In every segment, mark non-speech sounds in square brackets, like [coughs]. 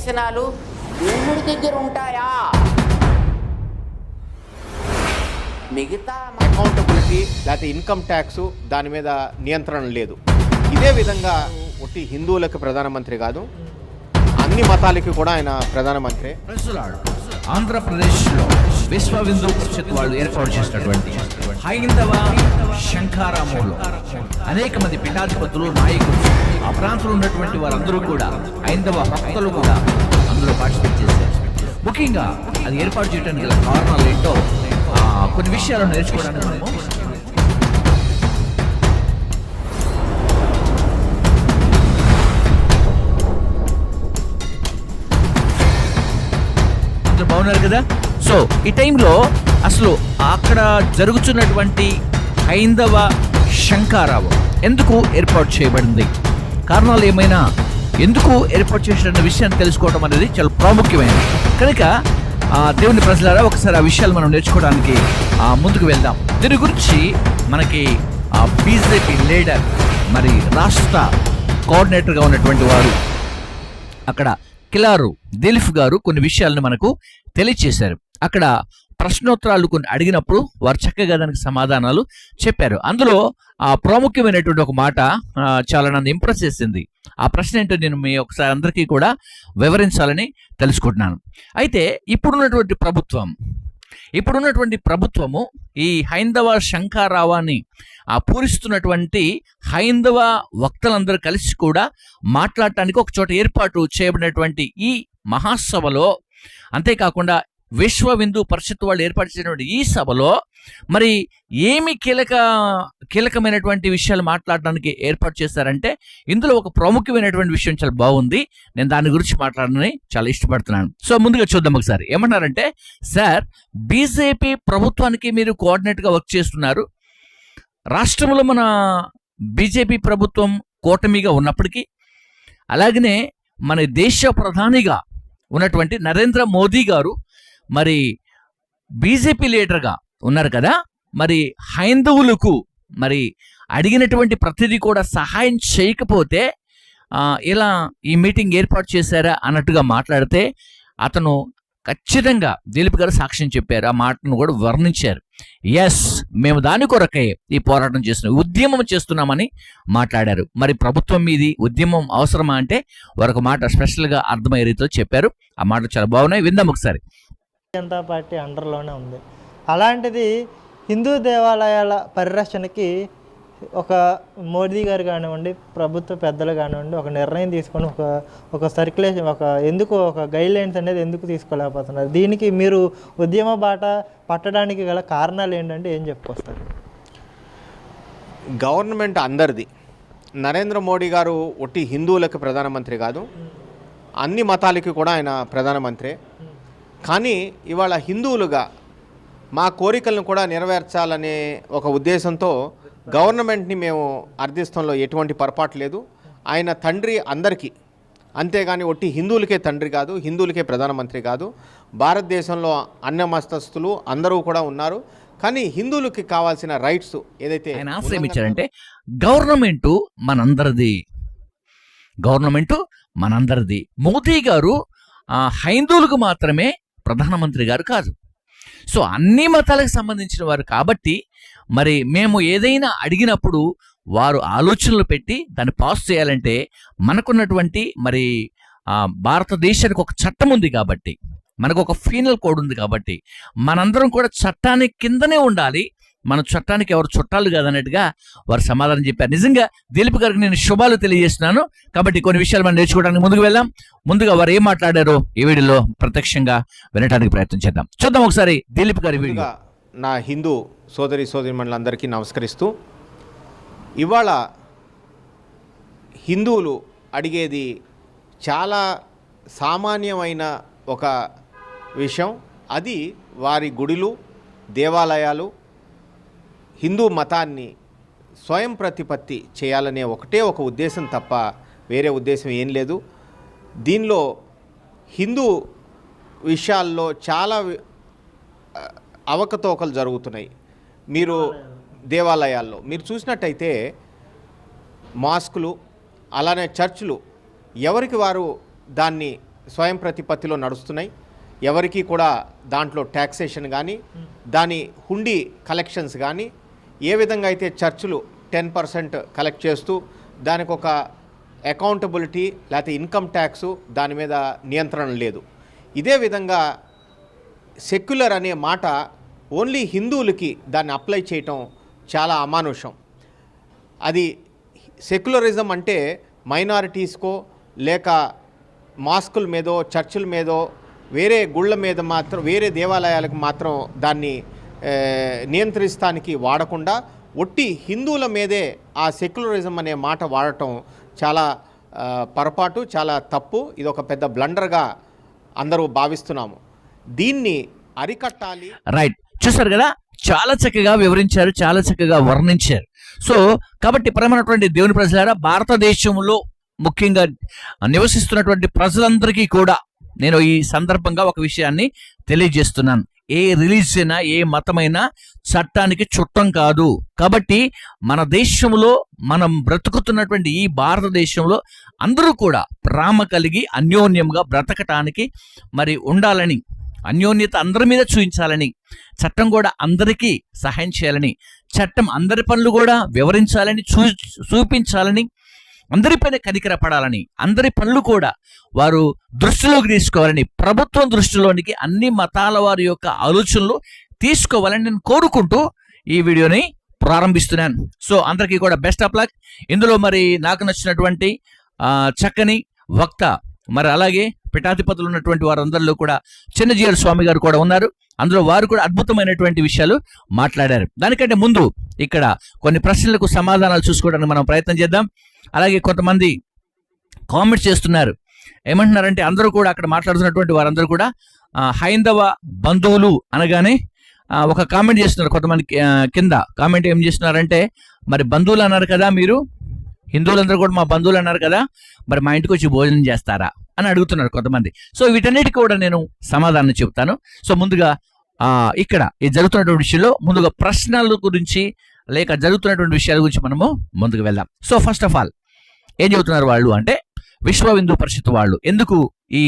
వ్యసనాలు దేవుడి దగ్గర ఉంటాయా? మిగతా అకౌంటబిలిటీ లేకపోతే ఇన్కమ్ ట్యాక్స్ దాని మీద నియంత్రణ లేదు. ఇదే విధంగా ఒట్టి హిందువులకు ప్రధానమంత్రి కాదు అన్ని మతాలకి కూడా ఆయన ప్రధానమంత్రి. ఆంధ్రప్రదేశ్లో విశ్వ హిందూ పరిషత్ వాళ్ళు ఏర్పాటు చేసినటువంటి హైందవ శంఖారామంలో. అనేక మంది పీఠాధిపతులు నాయకులు. ఆ ప్రాంతంలో ఉన్నటువంటి వారందరూ కూడా హైందవ భక్తులు కూడా అందులో పార్టిసిపేట్ చేశారు. ముఖ్యంగా అది ఏర్పాటు చేయడానికి గల కారణాలు ఏంటో కొన్ని విషయాలు నేర్చుకోవడానికి మనము బాగున్నారు కదా? సో ఈ టైంలో అసలు అక్కడ జరుగుతున్నటువంటి హైందవ శంకారావు ఎందుకు ఏర్పాటు చేయబడింది? కారణాలు ఏమైనా ఎందుకు ఏర్పాటు చేసిన విషయాన్ని తెలుసుకోవడం అనేది చాలా ప్రాముఖ్యమైనది. కనుక ఆ, దేవుని ప్రజలారా ఒకసారి ఆ విషయాలు మనం నేర్చుకోవడానికి ఆ, ముందుకు వెళ్దాం. దీని గురించి మనకి బీజేపీ లీడర్ మరి రాష్ట్ర కోఆర్డినేటర్గా ఉన్నటువంటి వారు అక్కడ కిలారు దిలీఫ్ గారు కొన్ని విషయాలను మనకు తెలియచేశారు. అక్కడ ప్రశ్నోత్తరాలు కొన్ని అడిగినప్పుడు వారు చక్కగా దానికి సమాధానాలు చెప్పారు. అందులో ఆ ప్రాముఖ్యమైనటువంటి ఒక మాట చాలా నన్ను ఇంప్రెస్ చేసింది. ఆ ప్రశ్న ఏంటో నేను మీ ఒకసారి అందరికీ కూడా వివరించాలని తెలుసుకుంటున్నాను. అయితే ఇప్పుడున్నటువంటి ప్రభుత్వం ఇప్పుడున్నటువంటి ప్రభుత్వము ఈ హైందవ శంఖారావాన్ని ఆ పూరిస్తున్నటువంటి హైందవ వక్తలందరూ కలిసి కూడా మాట్లాడటానికి ఒక చోట ఏర్పాటు చేయబడినటువంటి ఈ మహాసభలో అంతేకాకుండా విశ్వ హిందూ పరిషత్ వాళ్ళు ఏర్పాటు చేసినటువంటి ఈ సభలో మరి ఏమి కీలక కీలకమైనటువంటి విషయాలు మాట్లాడడానికి ఏర్పాటు చేశారంటే ఇందులో ఒక ప్రముఖమైనటువంటి విషయం చాలా బాగుంది. నేను దాని గురించి మాట్లాడని చాలా ఇష్టపడుతున్నాను. సో ముందుగా చూద్దాం ఒకసారి. ఏమన్నారంటే సార్ బీజేపీ ప్రభుత్వానికి మీరు కోఆర్డినేట్గా వర్క్ చేస్తున్నారు. రాష్ట్రంలో మన బీజేపీ ప్రభుత్వం కూటమిగా ఉన్నప్పటికీ అలాగనే మన దేశ ప్రధానిగా ఉన్నటువంటి నరేంద్ర మోదీ గారు మరి బీజేపీ లీడర్గా ఉన్నారు కదా మరి హైందవులకు మరి అడిగినటువంటి ప్రతిదీ కూడా సహాయం చేయకపోతే ఇలా ఈ మీటింగ్ ఏర్పాటు చేశారా అన్నట్టుగా మాట్లాడితే అతను ఖచ్చితంగా దిలీప్ గారు సాక్ష్యం చెప్పారు. ఆ మాటను కూడా వర్ణించారు. ఎస్ మేము దాని కొరకే ఈ పోరాటం చేస్తున్నాం. ఉద్యమం చేస్తున్నామని మాట్లాడారు. మరి ప్రభుత్వం మీది ఉద్యమం అవసరమా అంటే వారు మాట స్పెషల్గా అర్థమయ్యే రీతిలో చెప్పారు. ఆ మాటలు చాలా బాగున్నాయి. విందాం ఒకసారి. జనతా పార్టీ అండర్లోనే ఉంది. అలాంటిది హిందూ దేవాలయాల పరిరక్షణకి ఒక మోదీ గారు కానివ్వండి ప్రభుత్వ పెద్దలు కానివ్వండి ఒక నిర్ణయం తీసుకొని ఒక ఒక సర్క్యులేషన్ ఒక ఎందుకు ఒక గైడ్ లైన్స్ అనేది ఎందుకు తీసుకోలేకపోతున్నారు? దీనికి మీరు ఉద్యమ బాట పట్టడానికి గల కారణాలు ఏంటంటే ఏం చెప్పుకొస్తారు? గవర్నమెంట్ అందరిది. నరేంద్ర మోడీ గారు ఒట్టి హిందువులకు ప్రధానమంత్రి కాదు. అన్ని మతాలకి కూడా ఆయన ప్రధానమంత్రి. కానీ ఇవాళ హిందువులుగా మా కోరికలను కూడా నెరవేర్చాలనే ఒక ఉద్దేశంతో గవర్నమెంట్ని మేము అర్థిస్తంలో ఎటువంటి పొరపాటు లేదు. ఆయన తండ్రి అందరికీ అంతేగాని ఒట్టి హిందువులకే తండ్రి కాదు హిందువులకే ప్రధానమంత్రి కాదు. భారతదేశంలో అన్న మస్తస్తులు అందరూ కూడా ఉన్నారు. కానీ హిందువులకి కావాల్సిన రైట్స్ ఏదైతే ఆయన ఆశ్రయం ఇచ్చారంటే గవర్నమెంట్ మనందరిది. గవర్నమెంట్ మనందరిది. మోదీ గారు హైందువులకు మాత్రమే ప్రధానమంత్రి గారు కాదు. సో అన్ని మతాలకు సంబంధించిన వారు కాబట్టి మరి మేము ఏదైనా అడిగినప్పుడు వారు ఆలోచనలు పెట్టి దాన్ని పాస్ చేయాలంటే మనకున్నటువంటి మరి భారతదేశానికి ఒక చట్టం ఉంది కాబట్టి మనకు ఒక ఫీనల్ కోడ్ ఉంది కాబట్టి మనందరం కూడా చట్టానికి కిందనే ఉండాలి. మన చట్టానికి ఎవరు చుట్టాలు కాదన్నట్టుగా వారు సమాధానం చెప్పారు. నిజంగా దిలీప్ గారికి నేను శుభాలు తెలియజేస్తున్నాను. కాబట్టి కొన్ని విషయాలు మనం నేర్చుకోవడానికి ముందుకు వెళ్దాం. ముందుగా వారు ఏం మాట్లాడారో ఈ వీడియోలో ప్రత్యక్షంగా వినడానికి ప్రయత్నం చేద్దాం. చూద్దాం ఒకసారి దిలీప్ గారి వీడియో. నా హిందూ సోదరి సోదరిమణులందరికీ నమస్కరిస్తూ ఇవాళ హిందువులు అడిగేది చాలా సామాన్యమైన ఒక విషయం. అది వారి గుడులు దేవాలయాలు హిందూ మతాన్ని స్వయం ప్రతిపత్తి చేయాలనే ఒకటే ఒక ఉద్దేశం తప్ప వేరే ఉద్దేశం ఏం లేదు. దీనిలో హిందూ విషయాల్లో చాలా అవకతవకలు జరుగుతున్నాయి. మీరు దేవాలయాల్లో మీరు చూసినట్టయితే మాస్కులు అలానే చర్చిలు ఎవరికి వారు దాన్ని స్వయం ప్రతిపత్తిలో నడుస్తున్నాయి. ఎవరికి కూడా దాంట్లో ట్యాక్సేషన్ కానీ దాని హుండీ కలెక్షన్స్ కానీ ఏ విధంగా అయితే చర్చిలు టెన్ పర్సెంట్ కలెక్ట్ చేస్తూ దానికి ఒక అకౌంటబిలిటీ లేకపోతే ఇన్కమ్ ట్యాక్స్ దాని మీద నియంత్రణ లేదు. ఇదే విధంగా సెక్యులర్ అనే మాట ఓన్లీ హిందువులకి దాన్ని అప్లై చేయటం చాలా అమానుషం. అది సెక్యులరిజం అంటే మైనారిటీస్కో లేక మాస్కుల మీదో చర్చిల మీదో వేరే గుళ్ళ మీద మాత్రం వేరే దేవాలయాలకు మాత్రం దాన్ని నియంత్రిస్తానికి వాడకుండా ఒట్టి హిందువుల మీదే ఆ సెక్యులరిజం అనే మాట వాడటం చాలా పొరపాటు చాలా తప్పు. ఇది ఒక పెద్ద బ్లండర్గా అందరూ భావిస్తున్నాము. దీన్ని అరికట్టాలి. రైట్. చూసారు కదా? చాలా చక్కగా వివరించారు చాలా చక్కగా వర్ణించారు. సో కాబట్టి ప్రేమైనటువంటి దేవుని ప్రజలారా భారతదేశంలో ముఖ్యంగా నివసిస్తున్నటువంటి ప్రజలందరికీ కూడా నేను ఈ సందర్భంగా ఒక విషయాన్ని తెలియజేస్తున్నాను. ఏ రిలీజియన్ ఏ మతమైనా చట్టానికి చుట్టం కాదు. కాబట్టి మన దేశంలో మనం బ్రతుకుతున్నటువంటి ఈ భారతదేశంలో అందరూ కూడా ప్రేమ కలిగి అన్యోన్యంగా బ్రతకటానికి మరి ఉండాలని అన్యోన్యత అందరి మీద చూపించాలని చట్టం కూడా అందరికీ సహాయం చేయాలని చట్టం అందరి పనులు కూడా వివరించాలని చూ చూపించాలని అందరిపైన కనికర పడాలని అందరి పనులు కూడా వారు దృష్టిలోకి తీసుకోవాలని ప్రభుత్వం దృష్టిలోనికి అన్ని మతాల వారి యొక్క ఆలోచనలు తీసుకోవాలని నేను కోరుకుంటూ ఈ వీడియోని ప్రారంభిస్తున్నాను. సో అందరికీ కూడా బెస్ట్ ఆఫ్ లక్. ఇందులో మరి నాకు నచ్చినటువంటి చక్కని వక్త మరి అలాగే పిఠాధిపతులు ఉన్నటువంటి వారందరిలో కూడా చిన్నజీఆర్ స్వామి గారు కూడా ఉన్నారు. అందులో వారు కూడా అద్భుతమైనటువంటి విషయాలు మాట్లాడారు. దానికంటే ముందు ఇక్కడ కొన్ని ప్రశ్నలకు సమాధానాలు చూసుకోవడానికి మనం ప్రయత్నం చేద్దాం. అలాగే కొంతమంది కామెంట్స్ చేస్తున్నారు. ఏమంటున్నారంటే అందరూ కూడా అక్కడ మాట్లాడుతున్నటువంటి వారందరూ కూడా హైందవ బంధువులు అనగానే ఒక కామెంట్ చేస్తున్నారు కొంతమంది కింద. కామెంట్ ఏం చేస్తున్నారంటే మరి బంధువులు అన్నారు కదా మీరు? హిందువులందరూ కూడా మా బంధువులు అన్నారు కదా? మరి మా ఇంటికి వచ్చి భోజనం చేస్తారా? అని అడుగుతున్నారు కొంతమంది. సో వీటన్నిటికీ కూడా నేను సమాధానం చెప్తాను. సో ముందుగా ఇక్కడ ఈ జరుగుతున్నటువంటి విషయంలో ముందుగా ప్రశ్నల గురించి లేక జరుగుతున్నటువంటి విషయాల గురించి మనము ముందుకు వెళ్దాం. సో ఫస్ట్ ఆఫ్ ఆల్ ఏం చెబుతున్నారు వాళ్ళు అంటే విశ్వ హిందూ పరిషత్ వాళ్ళు ఎందుకు ఈ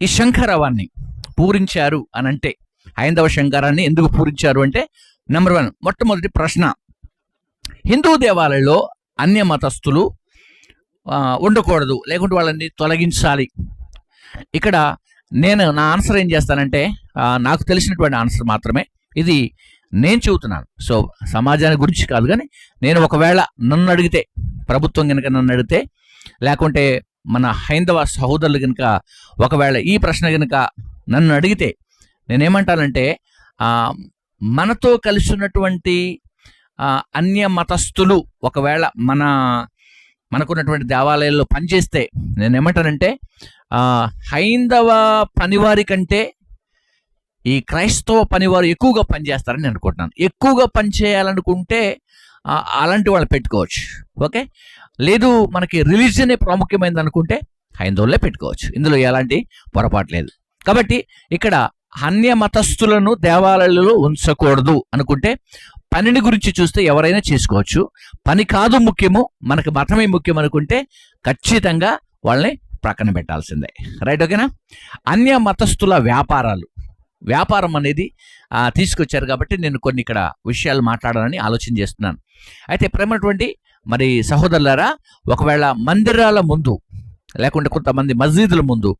ఈ శంఖరవాన్ని పూరించారు అని అంటే హైందవ శంకరాన్ని ఎందుకు పూరించారు అంటే నెంబర్ వన్ మొట్టమొదటి ప్రశ్న హిందూ దేవాలయంలో అన్య మతస్థులు ఉండకూడదు లేకుంటే వాళ్ళని తొలగించాలి. ఇక్కడ నేను నా ఆన్సర్ ఏం చేస్తానంటే నాకు తెలిసినటువంటి ఆన్సర్ మాత్రమే ఇది నేను చెబుతున్నాను. సో సమాజాన్ని గురించి కాదు కానీ నేను ఒకవేళ నన్ను అడిగితే ప్రభుత్వం కనుక నన్ను అడిగితే లేకుంటే మన హైందవ సహోదరులు కనుక ఒకవేళ ఈ ప్రశ్న కనుక నన్ను అడిగితే నేనేమంటానంటే మనతో కలిసి ఉన్నటువంటి అన్య మతస్థులు ఒకవేళ మన మనకున్నటువంటి దేవాలయాల్లో పనిచేస్తే నేనేమంటానంటే హైందవ పనివారి కంటే ఈ క్రైస్తవ పనివారు ఎక్కువగా పనిచేస్తారని నేను అనుకుంటున్నాను. ఎక్కువగా పనిచేయాలనుకుంటే చేయాలనుకుంటే అలాంటి వాళ్ళు పెట్టుకోవచ్చు. ఓకే? లేదు మనకి రిలీజియనే ప్రాముఖ్యమైనది అనుకుంటే హైందవులే పెట్టుకోవచ్చు. ఇందులో ఎలాంటి పొరపాటు లేదు. కాబట్టి ఇక్కడ అన్య మతస్థులను దేవాలయాలలో ఉంచకూడదు అనుకుంటే పనిని గురించి చూస్తే ఎవరైనా చేసుకోవచ్చు. పని కాదు ముఖ్యము మనకి మతమే ముఖ్యం అనుకుంటే ఖచ్చితంగా వాళ్ళని ప్రక్కన పెట్టాల్సిందే. రైట్ ఓకేనా? అన్య మతస్థుల వ్యాపారాలు. వ్యాపారం అనేది తీసుకొచ్చారు కాబట్టి నేను కొన్ని ఇక్కడ విషయాలు మాట్లాడాలని ఆలోచన చేస్తున్నాను. అయితే ప్రేమటువంటి మరి సహోదరులారా ఒకవేళ మందిరాల ముందు లేకుంటే కొంతమంది మస్జీదుల ముందు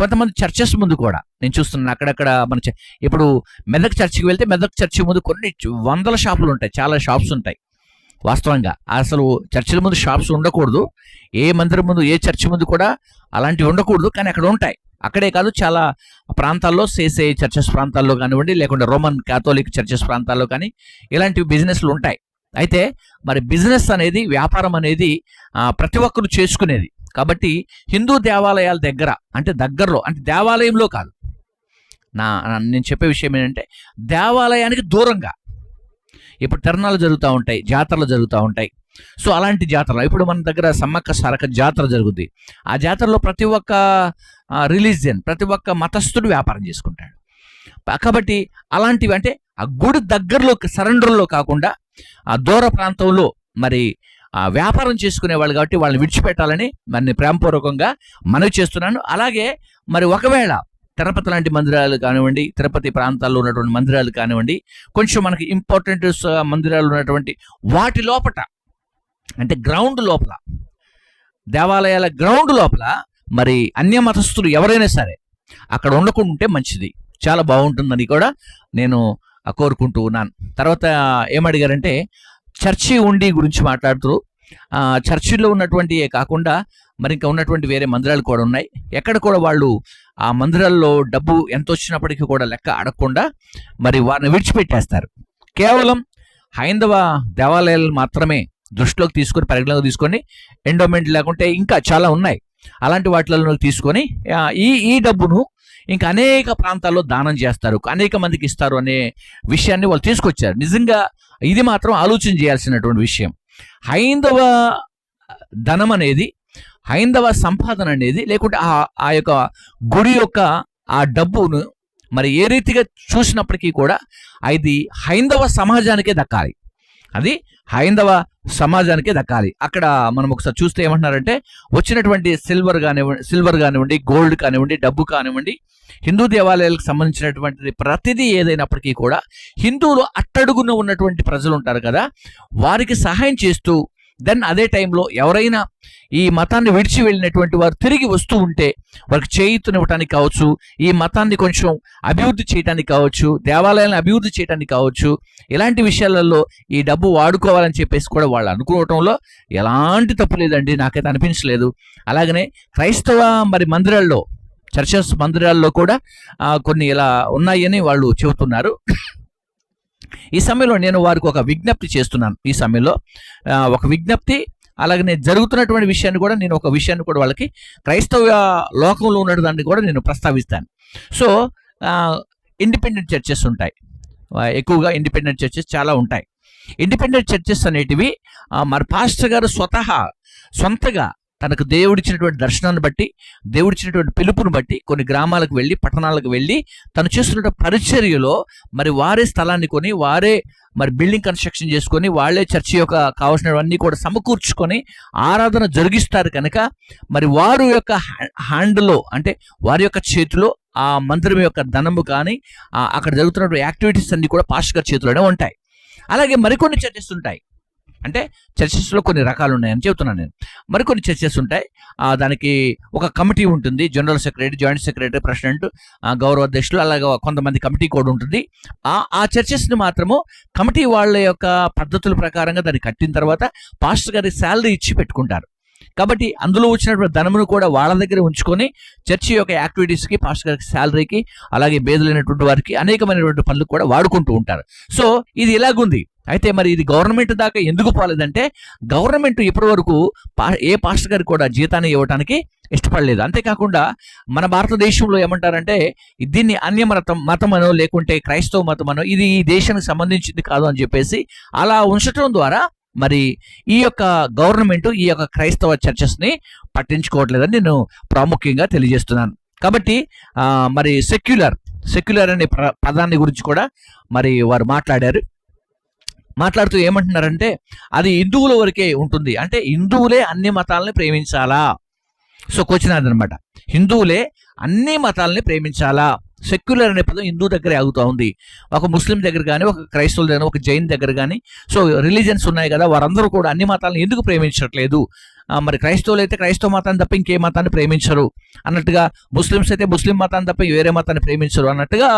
కొంతమంది చర్చెస్ ముందు కూడా నేను చూస్తున్నాను అక్కడక్కడ మన ఇప్పుడు మెదక్ చర్చికి వెళ్తే మెదక్ చర్చి ముందు కొన్ని వందల షాపులు ఉంటాయి చాలా షాప్స్ ఉంటాయి. వాస్తవంగా అసలు చర్చిల ముందు షాప్స్ ఉండకూడదు ఏ మందిరం ముందు ఏ చర్చి ముందు కూడా అలాంటివి ఉండకూడదు కానీ అక్కడ ఉంటాయి. అక్కడే కాదు చాలా ప్రాంతాల్లో సేసే చర్చెస్ ప్రాంతాల్లో కానివ్వండి లేకుంటే రోమన్ కాథోలిక్ చర్చెస్ ప్రాంతాల్లో కానీ ఇలాంటివి బిజినెస్లు ఉంటాయి. అయితే మరి బిజినెస్ అనేది వ్యాపారం అనేది ప్రతి ఒక్కరు చేసుకునేది. కాబట్టి హిందూ దేవాలయాల దగ్గర అంటే దగ్గరలో అంటే దేవాలయంలో కాదు. నా నా- నేను చెప్పే విషయం ఏంటంటే దేవాలయానికి దూరంగా. ఇప్పుడు తిరణాలు జరుగుతూ ఉంటాయి జాతరలు జరుగుతూ ఉంటాయి. సో అలాంటి జాతరలో. ఇప్పుడు మన దగ్గర సమ్మక్క సారక జాతర జరుగుద్ది. ఆ జాతరలో ప్రతి ఒక్క రిలీజియన్ ప్రతి ఒక్క మతస్థుడు వ్యాపారం చేసుకుంటాడు. కాబట్టి అలాంటివి అంటే ఆ గుడి దగ్గరలో సరెండర్లో కాకుండా ఆ దూర ప్రాంతంలో మరి ఆ, వ్యాపారం చేసుకునే వాళ్ళు కాబట్టి వాళ్ళని విడిచిపెట్టాలని మరి ప్రేమపూర్వకంగా మనవి చేస్తున్నాను. అలాగే మరి ఒకవేళ తిరుపతి లాంటి మందిరాలు కానివ్వండి తిరుపతి ప్రాంతాల్లో ఉన్నటువంటి మందిరాలు కానివ్వండి కొంచెం మనకి ఇంపార్టెంట్ మందిరాలు ఉన్నటువంటి వాటి లోపట అంటే గ్రౌండ్ లోపల. దేవాలయాల గ్రౌండ్ లోపల మరి అన్య మతస్థులు ఎవరైనా సరే అక్కడ ఉండకుండా ఉంటే మంచిది. చాలా బాగుంటుందని కూడా నేను కోరుకుంటూ ఉన్నాను. తర్వాత ఏమడిగారంటే చర్చి ఉండి గురించి మాట్లాడుతూ చర్చిలో ఉన్నటువంటి కాకుండా మరి ఇంకా ఉన్నటువంటి వేరే మందిరాలు కూడా ఉన్నాయి. ఎక్కడ కూడా వాళ్ళు ఆ మందిరాల్లో డబ్బు ఎంత వచ్చినప్పటికీ కూడా లెక్క అడగకుండా మరి వారిని విడిచిపెట్టేస్తారు. కేవలం హైందవ దేవాలయాలు మాత్రమే దృష్టిలోకి తీసుకొని పరిగణలోకి తీసుకొని ఎండోమెంట్ లేకుంటే ఇంకా చాలా ఉన్నాయి. అలాంటి వాటిలో తీసుకొని ఈ ఈ డబ్బును ఇంకా అనేక ప్రాంతాల్లో దానం చేస్తారు అనేక మందికి ఇస్తారు అనే విషయాన్ని వాళ్ళు తీసుకొచ్చారు. నిజంగా ఇది మాత్రం ఆలోచన చేయాల్సినటువంటి విషయం. హైందవ ధనం అనేది హైందవ సంపాదన అనేది లేకుంటే ఆ ఆ యొక్క గుడి యొక్క ఆ డబ్బును మరి ఏ రీతిగా చూసినప్పటికీ కూడా అది హైందవ సమాజానికే దక్కాలి. అది హైందవ సమాజానికి దక్కాలి. అక్కడ మనం ఒకసారి చూస్తే ఏమంటున్నారంటే వచ్చినటువంటి సిల్వర్ కానివ్వండి సిల్వర్ కానివ్వండి గోల్డ్ కానివ్వండి డబ్బు కానివ్వండి హిందూ దేవాలయాలకు సంబంధించినటువంటిది ప్రతిదీ ఏదైనప్పటికీ కూడా హిందువులు అట్టడుగున ఉన్నటువంటి ప్రజలు ఉంటారు కదా వారికి సహాయం చేస్తూ దెన్ అదే టైంలో ఎవరైనా ఈ మతాన్ని విడిచి వెళ్ళినటువంటి వారు తిరిగి వస్తూ ఉంటే వారికి చేయుతునివ్వటానికి కావచ్చు ఈ మతాన్ని కొంచెం అభివృద్ధి చేయడానికి కావచ్చు దేవాలయాలను అభివృద్ధి చేయడానికి కావచ్చు ఇలాంటి విషయాలలో ఈ డబ్బు వాడుకోవాలని చెప్పేసి కూడా వాళ్ళు అనుకోవటంలో ఎలాంటి తప్పు లేదండి నాకైతే అనిపించలేదు. అలాగనే క్రైస్తవ మరి మందిరాల్లో చర్చస్ మందిరాల్లో కూడా కొన్ని ఇలా ఉన్నాయని వాళ్ళు చెబుతున్నారు. ఈ సమయంలో నేను వారికి ఒక విజ్ఞప్తి చేస్తున్నాను. ఈ సమయంలో ఒక విజ్ఞప్తి అలాగనే జరుగుతున్నటువంటి విషయాన్ని కూడా నేను ఒక విషయాన్ని కూడా వాళ్ళకి క్రైస్తవ లోకంలో ఉన్నదాన్ని కూడా నేను ప్రస్తావిస్తాను. సో ఇండిపెండెంట్ చర్చెస్ ఉంటాయి. ఎక్కువగా ఇండిపెండెంట్ చర్చెస్ చాలా ఉంటాయి. ఇండిపెండెంట్ చర్చెస్ అనేటివి మరి పాస్టర్ గారు స్వతహా సొంతగా తనకు దేవుడిచ్చినటువంటి దర్శనాన్ని బట్టి దేవుడిచ్చినటువంటి పిలుపును బట్టి కొన్ని గ్రామాలకు వెళ్ళి పట్టణాలకు వెళ్ళి తను చేస్తున్న పరిచర్యలో మరి వారే స్థలాన్ని కొని వారే మరి బిల్డింగ్ కన్స్ట్రక్షన్ చేసుకొని వాళ్ళే చర్చి యొక్క కావాల్సినవన్నీ కూడా సమకూర్చుకొని ఆరాధన జరిగిస్తారు కనుక మరి వారు యొక్క హ్యాండ్లో అంటే వారి యొక్క చేతిలో ఆ మందిరం యొక్క ధనము కానీ అక్కడ జరుగుతున్నటువంటి యాక్టివిటీస్ అన్ని కూడా పాస్టర్ గారి చేతిలోనే ఉంటాయి. అలాగే మరికొన్ని చర్చెస్ ఉంటాయి. అంటే చర్చెస్లో కొన్ని రకాలు ఉన్నాయని చెబుతున్నాను నేను. మరికొన్ని చర్చెస్ ఉంటాయి. ఆ, దానికి ఒక కమిటీ ఉంటుంది. General secretary joint secretary president ఆ, గౌరవ అధ్యక్షులు అలాగే కొంతమంది కమిటీ కూడా ఉంటుంది. ఆ ఆ చర్చెస్ని మాత్రము కమిటీ వాళ్ళ యొక్క పద్ధతుల ప్రకారంగా దాన్ని కట్టిన తర్వాత పాస్టర్ గారి శాలరీ ఇచ్చి పెట్టుకుంటారు. కాబట్టి అందులో వచ్చినటువంటి ధనమును కూడా వాళ్ళ దగ్గర ఉంచుకొని చర్చి యొక్క యాక్టివిటీస్కి పాస్టర్ గారికి శాలరీకి అలాగే బేదలైనటువంటి వారికి అనేకమైనటువంటి పనులు కూడా వాడుకుంటూ ఉంటారు. సో ఇది ఇలాగుంది అయితే మరి ఇది గవర్నమెంట్ దాకా ఎందుకు పోలేదంటే గవర్నమెంట్ ఇప్పటి వరకు పా- ఏ పాస్టర్ గారికి కూడా జీతాన్ని ఇవ్వడానికి ఇష్టపడలేదు. అంతేకాకుండా మన భారతదేశంలో ఏమంటారంటే దీన్ని అన్య మతం మతమనో లేకుంటే క్రైస్తవ మతమనో ఇది ఈ దేశానికి సంబంధించింది కాదు అని చెప్పేసి అలా ఉంచడం ద్వారా మరి ఈ యొక్క గవర్నమెంట్ ఈ యొక్క క్రైస్తవ చర్చెస్ని పట్టించుకోవట్లేదని నేను ప్రాముఖ్యంగా తెలియజేస్తున్నాను. కాబట్టి మరి సెక్యులర్ సెక్యులర్ అనే పదాన్ని గురించి కూడా మరి వారు మాట్లాడారు. మాట్లాడుతూ ఏమంటున్నారంటే అది హిందువుల వరకే ఉంటుంది. అంటే హిందువులే అన్ని మతాలని ప్రేమించాలా? సో క్వశ్చన్ అదనమాట హిందువులే అన్ని మతాలని ప్రేమించాలా? సెక్యులర్ అనే పదం హిందూ దగ్గరే ఆగుతూ ఉంది. ఒక ముస్లిం దగ్గర కానీ ఒక క్రైస్తవుల దగ్గర ఒక జైన్ దగ్గర కానీ సో రిలీజన్స్ ఉన్నాయి కదా వారందరూ కూడా అన్ని మతాలను ఎందుకు ప్రేమించట్లేదు? మరి క్రైస్తవులు అయితే క్రైస్తవ మతాన్ని తప్ప ఇంకే మతాన్ని ప్రేమించరు. అన్నట్టుగా ముస్లిమ్స్ అయితే ముస్లిం మతాన్ని తప్ప వేరే మతాన్ని ప్రేమించరు అన్నట్టుగా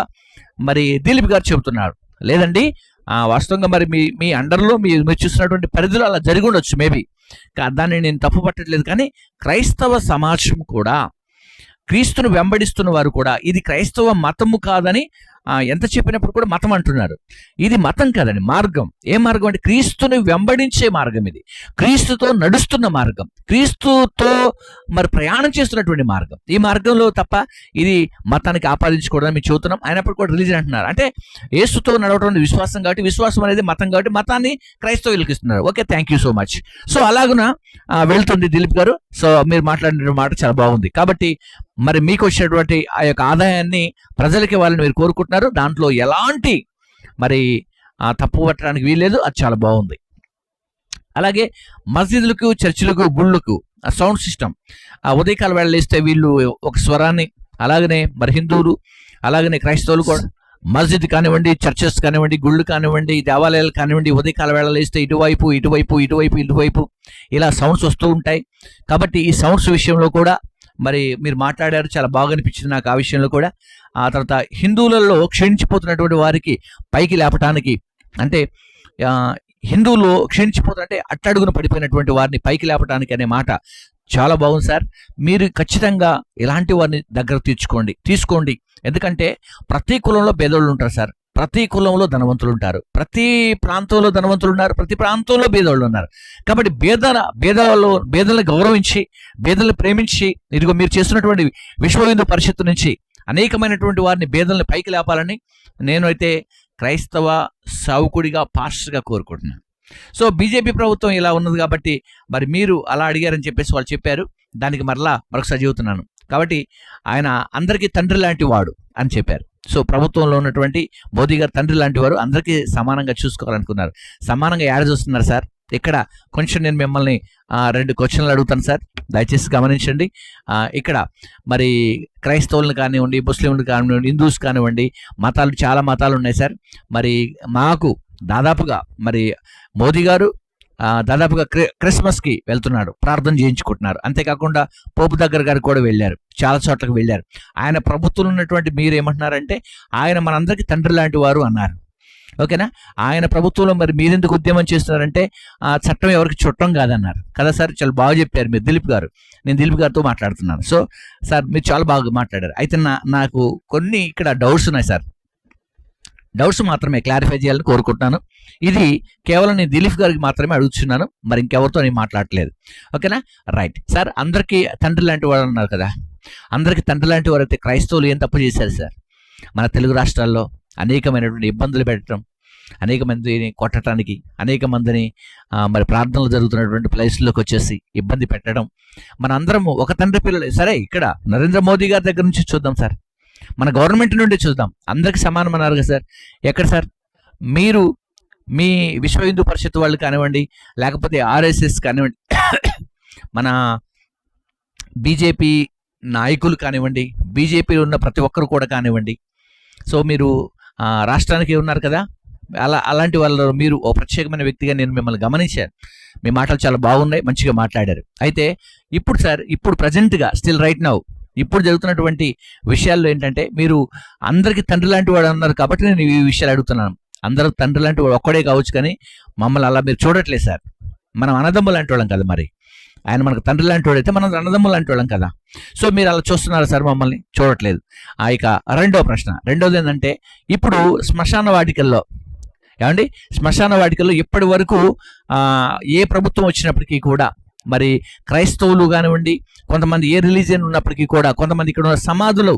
మరి దిలీప్ గారు చెబుతున్నారు. లేదండి వాస్తవంగా మరి మీ మీ అండర్లో మీ మీరు చూసినటువంటి పరిధిలో అలా జరిగి ఉండొచ్చు మేబీ దాన్ని నేను తప్పు పట్టట్లేదు కానీ క్రైస్తవ సమాజం కూడా క్రీస్తును వెంబడిస్తున్న వారు కూడా ఇది క్రైస్తవ మతము కాదని ఎంత చెప్పినప్పుడు కూడా మతం అంటున్నారు. ఇది మతం కాదండి మార్గం. ఏ మార్గం అంటే క్రీస్తుని వెంబడించే మార్గం ఇది. క్రీస్తుతో నడుస్తున్న మార్గం. క్రీస్తుతో మరి ప్రయాణం చేస్తున్నటువంటి మార్గం. ఈ మార్గంలో తప్ప ఇది మతానికి ఆపాదించకూడదని మేము చూస్తున్నాం అయినప్పుడు కూడా రిలీజన్ అంటున్నారు. అంటే ఏసుతో నడవడం విశ్వాసం కాబట్టి విశ్వాసం అనేది మతం కాబట్టి మతాన్ని క్రైస్తవులకు ఇస్తున్నారు. Okay thank you so much so అలాగున వెళ్తుంది దిలీప్ గారు. సో మీరు మాట్లాడిన మాట చాలా బాగుంది. కాబట్టి మరి మీకు వచ్చినటువంటి ఆ యొక్క ఆదాయాన్ని ప్రజలకి వాళ్ళని మీరు కోరుకుంటున్నారు. దాంట్లో ఎలాంటి మరి ఆ, తప్పు పట్టడానికి వీల్లేదు. అది చాలా బాగుంది. అలాగే మసీదులకు చర్చిలకు గుళ్ళకు ఆ సౌండ్ సిస్టమ్ ఆ ఉదయకాల వేళ లేస్తే వీళ్ళు ఒక స్వరాన్ని అలాగనే మరి హిందువులు అలాగనే క్రైస్తవులు కూడా మస్జిద్ కానివ్వండి చర్చెస్ కానివ్వండి గుళ్ళు కానివ్వండి దేవాలయాలు కానివ్వండి ఉదయకాల వేళ లేస్తే ఇటువైపు ఇటువైపు ఇటువైపు ఇటువైపు ఇలా సౌండ్స్ వస్తూ ఉంటాయి. కాబట్టి ఈ సౌండ్స్ విషయంలో కూడా మరి మీరు మాట్లాడారు చాలా బాగా అనిపించింది నాకు ఆ విషయంలో కూడా. ఆ తర్వాత హిందువులలో క్షీణించిపోతున్నటువంటి వారికి పైకి లేపటానికి అంటే హిందువులు క్షీణించిపోతుంటే అట్టడుగున పడిపోయినటువంటి వారిని పైకి లేపటానికి అనే మాట చాలా బాగుంది సార్. మీరు ఖచ్చితంగా ఇలాంటి వారిని దగ్గర తీర్చుకోండి తీసుకోండి. ఎందుకంటే ప్రతి కులంలో పేదోళ్ళు ఉంటారు సార్. ప్రతి కులంలో ధనవంతులు ఉంటారు ప్రతి ప్రాంతంలో ధనవంతులు ఉన్నారు ప్రతి ప్రాంతంలో బేదోళ్ళు ఉన్నారు కాబట్టి బేదల బేదలు బేదలను గౌరవించి బేదలను ప్రేమించి ఇదిగో మీరు చేస్తున్నటువంటి విశ్వ హిందూ పరిషత్తు నుంచి అనేకమైనటువంటి వారిని బేదల్ని పైకి లేపాలని నేను అయితే క్రైస్తవ సావుకుడిగా పాస్టర్గా కోరుకుంటున్నాను. సో బీజేపీ ప్రభుత్వం ఇలా ఉన్నది కాబట్టి మరి మీరు అలా అడిగారని చెప్పేసి వాళ్ళు చెప్పారు. దానికి మరలా మరొకసారి చదువుతున్నాను కాబట్టి ఆయన అందరికీ తండ్రి లాంటి వాడు అని చెప్పారు. సో ప్రభుత్వంలో ఉన్నటువంటి మోదీ గారు తండ్రి లాంటి వారు అందరికీ సమానంగా చూసుకోవాలనుకున్నారు. సమానంగా యాడ్ చూస్తున్నారు సార్. ఇక్కడ కొంచెం నేను మిమ్మల్ని రెండు క్వశ్చన్లు అడుగుతాను సార్. దయచేసి గమనించండి. ఇక్కడ మరి క్రైస్తవులను కానివ్వండి ముస్లింలు కానివ్వండి హిందూస్ కానివ్వండి మతాలు చాలా మతాలు ఉన్నాయి సార్. మరి మాకు దాదాపుగా మరి మోదీ గారు దాదాపుగా క్రిస్మస్కి వెళ్తున్నాడు. ప్రార్థన చేయించుకుంటున్నారు. అంతేకాకుండా పోపు దగ్గర గారు కూడా వెళ్ళారు. చాలా చోట్లకు వెళ్ళారు. ఆయన ప్రభుత్వం ఉన్నటువంటి మీరు ఏమంటున్నారంటే ఆయన మనందరికీ తండ్రి లాంటి వారు అన్నారు. ఓకేనా? ఆయన ప్రభుత్వంలో మరి మీరెందుకు ఉద్యమం చేస్తున్నారంటే ఆ చట్టం ఎవరికి చుట్టం కాదన్నారు. కదా సార్? చాలా బాగా చెప్పారు మీరు దిలీప్ గారు. నేను దిలీప్ గారితో మాట్లాడుతున్నాను. సో సార్ మీరు చాలా బాగా మాట్లాడారు. అయితే నా నాకు కొన్ని ఇక్కడ డౌట్స్ ఉన్నాయి సార్. డౌట్స్ మాత్రమే క్లారిఫై చేయాలని కోరుకుంటున్నాను. ఇది కేవలం నేను దిలీప్ గారికి మాత్రమే అడుగుతున్నాను మరి ఇంకెవరితో నేను మాట్లాడట్లేదు. ఓకేనా? రైట్. సార్ అందరికీ తండ్రి లాంటి వాడు అన్నారు కదా. అందరికీ తండ్రి లాంటి వారైతే అయితే క్రైస్తవులు ఏం తప్పు చేశారు సార్? మన తెలుగు రాష్ట్రాల్లో అనేకమైనటువంటి ఇబ్బందులు పెట్టడం అనేక మందిని కొట్టడానికి అనేక మందిని మరి ప్రార్థనలు జరుగుతున్నటువంటి ప్లేస్లోకి వచ్చేసి ఇబ్బంది పెట్టడం. మన అందరము ఒక తండ్రి పిల్లలు. సరే ఇక్కడ నరేంద్ర మోదీ గారి దగ్గర నుంచి చూద్దాం సార్. మన గవర్నమెంట్ నుండి చూద్దాం. అందరికి సమానం అన్నారు కదా సార్. ఎక్కడ సార్? మీరు మీ విశ్వ హిందూ పరిషత్ వాళ్ళు కానివ్వండి లేకపోతే ఆర్ఎస్ఎస్ కానివ్వండి [coughs] మన బీజేపీ నాయకులు కానివ్వండి బీజేపీలో ఉన్న ప్రతి ఒక్కరు కూడా కానివ్వండి. సో మీరు రాష్ట్రానికి ఉన్నారు కదా అలా అలాంటి వాళ్ళు మీరు ఓ ప్రత్యేకమైన వ్యక్తిగా నేను మిమ్మల్ని గమనించాను. మీ మాటలు చాలా బాగున్నాయి మంచిగా మాట్లాడారు. అయితే ఇప్పుడు సార్ ఇప్పుడు ప్రజెంట్గా స్టిల్ రైట్ నౌ ఇప్పుడు జరుగుతున్నటువంటి విషయాల్లో ఏంటంటే మీరు అందరికీ తండ్రి లాంటి వాడు అన్నారు కాబట్టి నేను ఈ విషయాలు అడుగుతున్నాను. అందరూ తండ్రి అంటే ఒక్కడే కావచ్చు కానీ మమ్మల్ని అలా మీరు చూడట్లేదు సార్. మనం అన్నదమ్ములు అంటోళ్ళం వాళ్ళం కదా మరి. ఆయన మనకు తండ్రి లాంటి వాడైతే మనం అన్నదమ్ములు లాంటి వాళ్ళం కదా. సో మీరు అలా చూస్తున్నారు సార్ మమ్మల్ని? చూడట్లేదు. ఆ ఇక రెండో ప్రశ్న. రెండోది ఏంటంటే ఇప్పుడు శ్మశాన వాటికల్లో ఏమండి? శ్మశాన వాటికల్లో ఇప్పటి వరకు ఏ ప్రభుత్వం వచ్చినప్పటికీ కూడా మరి క్రైస్తవులు కానివ్వండి కొంతమంది ఏ రిలీజియన్ ఉన్నప్పటికీ కూడా కొంతమంది ఇక్కడ ఉన్న సమాధులు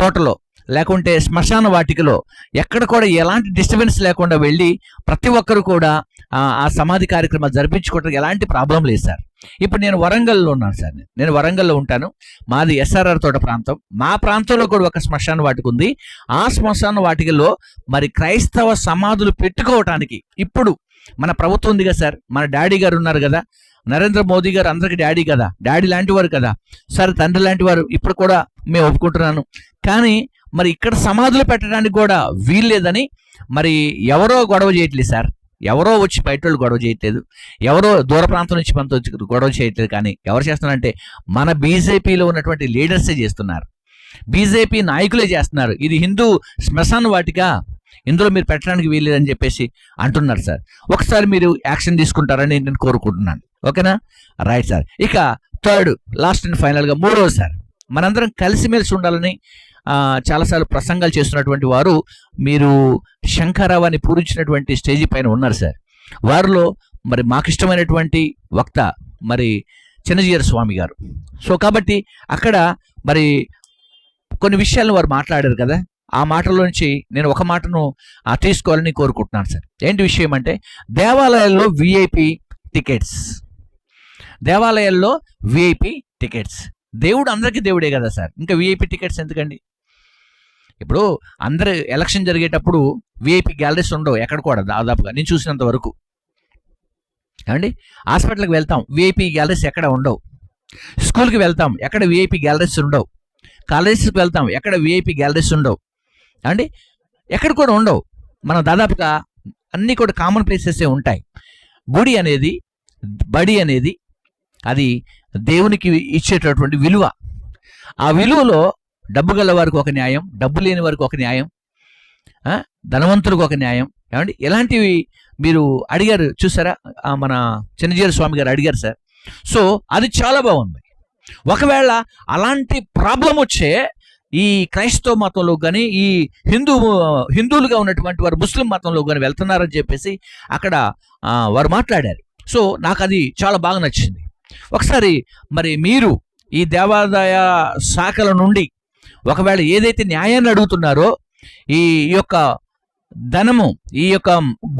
తోటలో లేకుంటే శ్మశాన వాటికలో ఎక్కడ కూడా ఎలాంటి డిస్టర్బెన్స్ లేకుండా వెళ్ళి ప్రతి ఒక్కరు కూడా ఆ, సమాధి కార్యక్రమాలు జరిపించుకోవడానికి ఎలాంటి ప్రాబ్లం లేదు సార్. ఇప్పుడు నేను వరంగల్లో ఉన్నాను సార్. నేను వరంగల్లో ఉంటాను. మాది ఎస్ఆర్ఆర్ తోట ప్రాంతం. మా ప్రాంతంలో కూడా ఒక శ్మశాన వాటిక ఉంది. ఆ శ్మశాన వాటికలో మరి క్రైస్తవ సమాధులు పెట్టుకోవటానికి ఇప్పుడు మన ప్రభుత్వం ఉంది కదా సార్. మన డాడీ గారు ఉన్నారు కదా. నరేంద్ర మోదీ గారు అందరికి డాడీ కదా. డాడీ లాంటి వారు కదా. సార్ తండ్రి లాంటి వారు ఇప్పుడు కూడా మేము ఒప్పుకుంటున్నాను. కానీ మరి ఇక్కడ సమాధులు పెట్టడానికి కూడా వీల్లేదని మరి ఎవరో గొడవ చేయట్లేదు సార్. ఎవరో వచ్చి బయట వాళ్ళు గొడవ చేయట్లేదు. ఎవరో దూర ప్రాంతం నుంచి మనతో వచ్చి గొడవ చేయట్లేదు. కానీ ఎవరు చేస్తున్నారంటే మన బీజేపీలో ఉన్నటువంటి లీడర్సే చేస్తున్నారు. బీజేపీ నాయకులే చేస్తున్నారు. ఇది హిందూ శ్మశాన వాటిగా ఇందులో మీరు పెట్టడానికి వీల్లేదని చెప్పేసి అంటున్నారు సార్. ఒకసారి మీరు యాక్షన్ తీసుకుంటారని నేను కోరుకుంటున్నాను. ఓకేనా? Right sir. ఇక థర్డ్ లాస్ట్ అండ్ ఫైనల్గా మూడవ సార్ మనందరం కలిసిమెలిసి ఉండాలని చాలాసార్లు ప్రసంగాలు చేస్తున్నటువంటి వారు మీరు శంకరావాన్ని పూరించినటువంటి స్టేజీ పైన ఉన్నారు సార్. వారిలో మరి మాకు ఇష్టమైనటువంటి వక్త మరి చిన్నజీయర్ స్వామి గారు. సో కాబట్టి అక్కడ మరి కొన్ని విషయాలను వారు మాట్లాడారు కదా. ఆ మాటలోంచి నేను ఒక మాటను తీసుకోవాలని కోరుకుంటున్నాను సార్. ఏంటి విషయం అంటే దేవాలయాల్లో విఐపి టికెట్స్. దేవాలయాల్లో విఐపి టికెట్స్ దేవుడు అందరికీ దేవుడే కదా సార్. ఇంకా విఐపి టికెట్స్ ఎందుకండి? ఇప్పుడు అందరు ఎలక్షన్ జరిగేటప్పుడు విఐపి గ్యాలరీస్ ఉండవు ఎక్కడ కూడా దాదాపుగా. నేను చూసినంత వరకు. ఏమండి? హాస్పిటల్కి వెళ్తాం. విఐపి గ్యాలరీస్ ఎక్కడ ఉండవు. స్కూల్కి వెళ్తాం. ఎక్కడ విఐపి గ్యాలరీస్ ఉండవు. కాలేజెస్కి వెళ్తాం. ఎక్కడ విఐపి గ్యాలరీస్ ఉండవు. అండి ఎక్కడ కూడా ఉండవు. మనం దాదాపుగా అన్నీ కూడా కామన్ ప్లేసెసే ఉంటాయి. గుడి అనేది బడి అనేది అది దేవునికి ఇచ్చేటటువంటి విలువ. ఆ విలువలో డబ్బు గల వారికి ఒక న్యాయం డబ్బు లేని వారికి ఒక న్యాయం ధనవంతులకు ఒక న్యాయం. ఏమండి? ఇలాంటివి మీరు అడిగారు చూసారా? మన చిన్నజీర స్వామి గారు అడిగారు సార్. సో అది చాలా బాగుంది. ఒకవేళ అలాంటి ప్రాబ్లం వచ్చే ఈ క్రైస్తవ మతంలో కానీ ఈ హిందూ హిందువులుగా ఉన్నటువంటి వారు ముస్లిం మతంలో కానీ వెళ్తున్నారని చెప్పేసి అక్కడ వారు మాట్లాడారు. సో నాకు అది చాలా బాగా నచ్చింది. ఒకసారి మరి మీరు ఈ దేవాదాయ శాఖల నుండి ఒకవేళ ఏదైతే న్యాయాన్ని అడుగుతున్నారో ఈ యొక్క ధనము ఈ యొక్క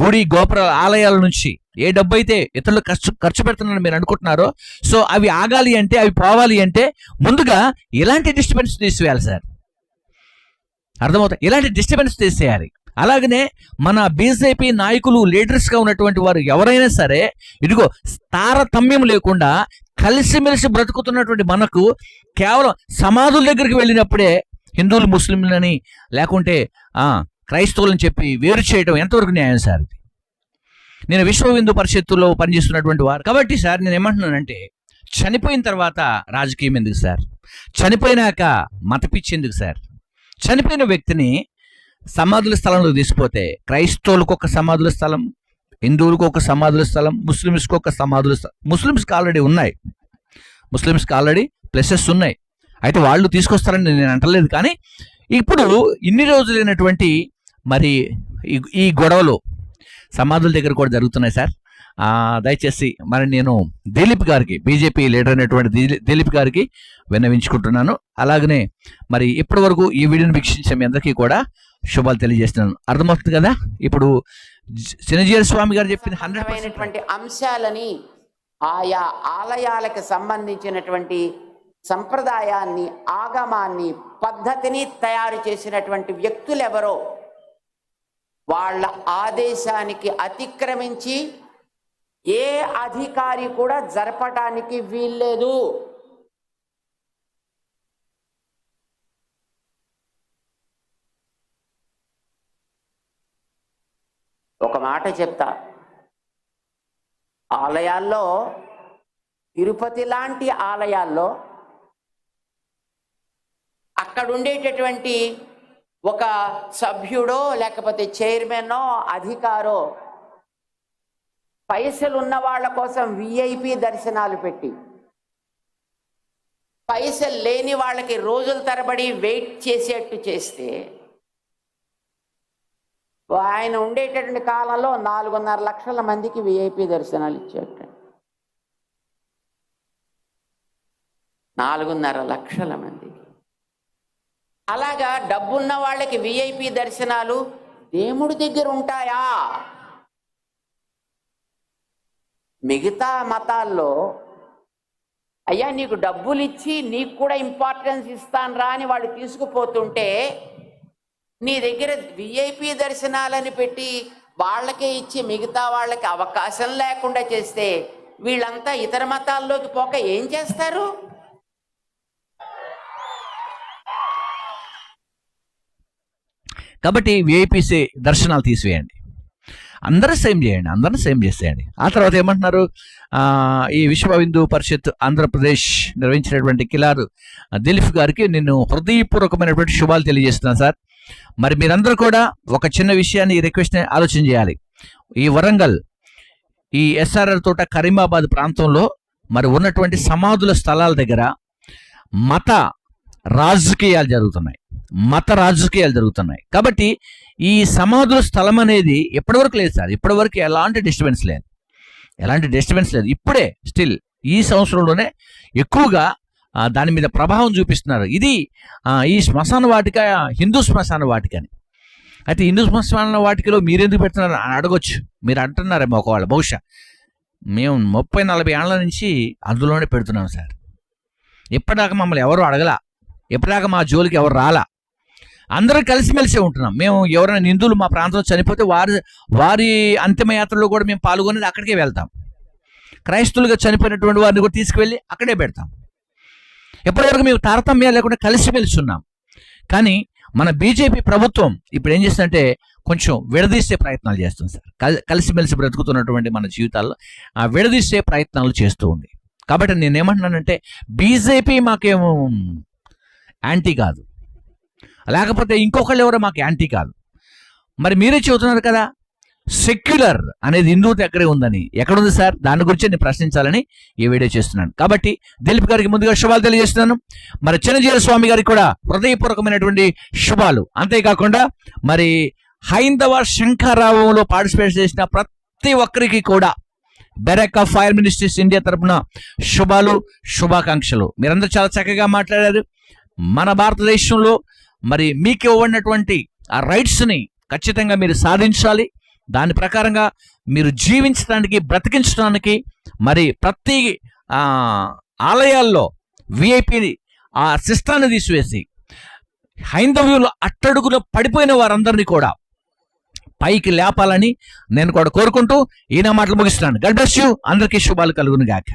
గుడి గోపుర ఆలయాల నుంచి ఏ డబ్బు అయితే ఇతరులు ఖర్చు ఖర్చు పెడుతున్నారని మీరు అనుకుంటున్నారో సో అవి ఆగాలి అంటే అవి పోవాలి అంటే ముందుగా ఇలాంటి డిస్టర్బెన్స్ తీసివేయాలి సార్. అర్థమవుతా ఇలాంటి డిస్టర్బెన్స్ తీసేయాలి. అలాగనే మన బీజేపీ నాయకులు లీడర్స్గా ఉన్నటువంటి వారు ఎవరైనా సరే ఇదిగో తారతమ్యం లేకుండా కలిసిమెలిసి బ్రతుకుతున్నటువంటి మనకు కేవలం సమాధుల దగ్గరికి వెళ్ళినప్పుడే హిందువులు ముస్లింలని లేకుంటే క్రైస్తవులని చెప్పి వేరు చేయడం ఎంతవరకు న్యాయం సార్ ఇది? నేను విశ్వ హిందూ పరిషత్తులో పనిచేస్తున్నటువంటి వారు. కాబట్టి సార్ నేను ఏమంటున్నానంటే చనిపోయిన తర్వాత రాజకీయం ఎందుకు సార్? చనిపోయినాక మతపిచ్చేందుకు సార్? చనిపోయిన వ్యక్తిని సమాధుల స్థలంలో తీసుకుపోతే క్రైస్తవులకు ఒక సమాధుల స్థలం హిందువులకు ఒక సమాధుల స్థలం ముస్లిమ్స్కి ఒక సమాధుల స్థలం ముస్లిమ్స్కి ఆల్రెడీ ఉన్నాయి. ముస్లిమ్స్కి ఆల్రెడీ ప్లేసెస్ ఉన్నాయి. అయితే వాళ్ళు తీసుకొస్తారని నేను అంటలేదు కానీ ఇప్పుడు ఇన్ని రోజులైనటువంటి మరి ఈ- ఈ గొడవలు సమాధుల దగ్గర కూడా జరుగుతున్నాయి సార్. దయచేసి మరి నేను దిలీప్ గారికి బీజేపీ లీడర్ అయినటువంటి దిలీప్ గారికి విన్నవించుకుంటున్నాను. అలాగనే మరి ఇప్పటి వరకు ఈ వీడియోని వీక్షించే మీ అందరికీ కూడా శుభాలు తెలియజేస్తున్నాను. అర్థమవుతుంది కదా? ఇప్పుడు జ- స్వామి గారు చెప్పిన హండ్రెడ్ అంశాలని ఆయా ఆలయాలకు సంబంధించినటువంటి సంప్రదాయాన్ని ఆగమాన్ని పద్ధతిని తయారు చేసినటువంటి వ్యక్తులు ఎవరో వాళ్ళ ఆదేశానికి అతిక్రమించి ఏ అధికారి కూడా జరపటానికి వీల్లేదు. ఒక మాట చెప్తా. ఆలయాల్లో తిరుపతి లాంటి ఆలయాల్లో అక్కడ ఉండేటటువంటి ఒక సభ్యుడో లేకపోతే చైర్మనో అధికారో పైసలు ఉన్న వాళ్ళ కోసం విఐపి దర్శనాలు పెట్టి పైసలు లేని వాళ్ళకి రోజుల తరబడి వెయిట్ చేసేట్టు చేస్తే ఆయన ఉండేటటువంటి కాలంలో నాలుగున్నర లక్షల మందికి విఐపి దర్శనాలు ఇచ్చేట నాలుగున్నర లక్షల మందికి. అలాగా డబ్బున్న వాళ్ళకి విఐపి దర్శనాలు దేవుడి దగ్గర ఉంటాయా? మిగతా మతాల్లో అయ్యా నీకు డబ్బులు ఇచ్చి నీకు కూడా ఇంపార్టెన్స్ ఇస్తాను రా అని వాళ్ళు తీసుకుపోతుంటే నీ దగ్గర విఐపి దర్శనాలని పెట్టి వాళ్ళకే ఇచ్చి మిగతా వాళ్ళకి అవకాశం లేకుండా చేస్తే వీళ్ళంతా ఇతర మతాల్లోకి పోక ఏం చేస్తారు? కాబట్టి విఐపిసి దర్శనాలు తీసివేయండి. అందరూ సేమ్ చేయండి అందరిని సేమ్ చేసేయండి. ఆ తర్వాత ఏమంటున్నారు? ఈ విశ్వ హిందూ పరిషత్ ఆంధ్రప్రదేశ్ నిర్వహించినటువంటి కిలారు దిలీప్ గారికి నేను హృదయపూర్వకమైనటువంటి శుభాలు తెలియజేస్తున్నాను సార్. మరి మీరందరూ కూడా ఒక చిన్న విషయాన్ని ఈ రిక్వెస్ట్ ఆలోచన చేయాలి. ఈ వరంగల్ ఈ ఎస్ఆర్ఆర్ తోట కరీమాబాద్ ప్రాంతంలో మరి ఉన్నటువంటి సమాధుల స్థలాల దగ్గర మత రాజకీయాలు జరుగుతున్నాయి. మత రాజకీయాలు జరుగుతున్నాయి. కాబట్టి ఈ సమాధుల స్థలం అనేది ఎప్పటివరకు లేదు సార్. ఇప్పటివరకు ఎలాంటి డిస్టర్బెన్స్ లేదు. ఎలాంటి డిస్టర్బెన్స్ లేదు. ఇప్పుడే స్టిల్ ఈ సంవత్సరంలోనే ఎక్కువగా దాని మీద ప్రభావం చూపిస్తున్నారు. ఇది ఈ శ్మశాన వాటిక హిందూ శ్మశాన వాటిక అని అయితే హిందూ శ్మశాన వాటికలో మీరెందుకు పెడుతున్నారు అని అడగొచ్చు. మీరు అంటున్నారేమో ఒకవేళ. బహుశా మేము ముప్పై నలభై ఏళ్ళ నుంచి అందులోనే పెడుతున్నాం సార్. ఇప్పటిదాకా మమ్మల్ని ఎవరు అడగలా. ఇప్పటిదాకా మా జోలికి ఎవరు రాలా. అందరం కలిసిమెలిసే ఉంటున్నాం. మేము ఎవరైనా నిందులు మా ప్రాంతంలో చనిపోతే వారి వారి అంతిమయాత్రలో కూడా మేము పాల్గొనేది అక్కడికే వెళ్తాం. క్రైస్తవులుగా చనిపోయినటువంటి వారిని కూడా తీసుకువెళ్ళి అక్కడే పెడతాం. ఎప్పటివరకు మేము తారతమ్యాలు లేకుండా కలిసిమెలిసి ఉన్నాం కానీ మన బీజేపీ ప్రభుత్వం ఇప్పుడు ఏం చేస్తుందంటే కొంచెం విడదీసే ప్రయత్నాలు చేస్తుంది సార్. కల్- కలిసిమెలిసి బ్రతుకుతున్నటువంటి మన జీవితాల్లో ఆ విడదీసే ప్రయత్నాలు చేస్తూ ఉంది. కాబట్టి నేను ఏమంటున్నానంటే బీజేపీ మాకేమో యాంటీ కాదు. లేకపోతే ఇంకొకళ్ళు ఎవరో మాకు యాంటీ కాదు. మరి మీరే చెబుతున్నారు కదా సెక్యులర్ అనేది హిందూ దగ్గరే ఉందని. ఎక్కడుంది సార్? దాని గురించి నేను ప్రశ్నించాలని ఈ వీడియో చేస్తున్నాను. కాబట్టి దిలీప్ గారికి ముందుగా శుభాలు తెలియజేస్తున్నాను. మరి చిన్నజీర స్వామి గారికి కూడా హృదయపూర్వకమైనటువంటి శుభాలు. అంతేకాకుండా మరి హైందవ శంఖారావంలో పార్టిసిపేట్ చేసిన ప్రతి ఒక్కరికి కూడా Berek of fire ministries India తరపున శుభాలు శుభాకాంక్షలు. మీరందరూ చాలా చక్కగా మాట్లాడారు. మన భారతదేశంలో మరి మీకు ఇవ్వనటువంటి ఆ రైట్స్ని ఖచ్చితంగా మీరు సాధించాలి. దాని ప్రకారంగా మీరు జీవించడానికి బ్రతికించడానికి మరి ప్రతి ఆలయాల్లో విఐపి ఆ సిస్టాన్ని తీసివేసి హైందవ్యులు అట్టడుగులో పడిపోయిన వారందరినీ కూడా పైకి లేపాలని నేను కూడా కోరుకుంటూ ఈయన మాటలు ముగిస్తున్నాను. గడ్ బ్లెస్ యూ అందరికీ శుభాలు కలుగును గాక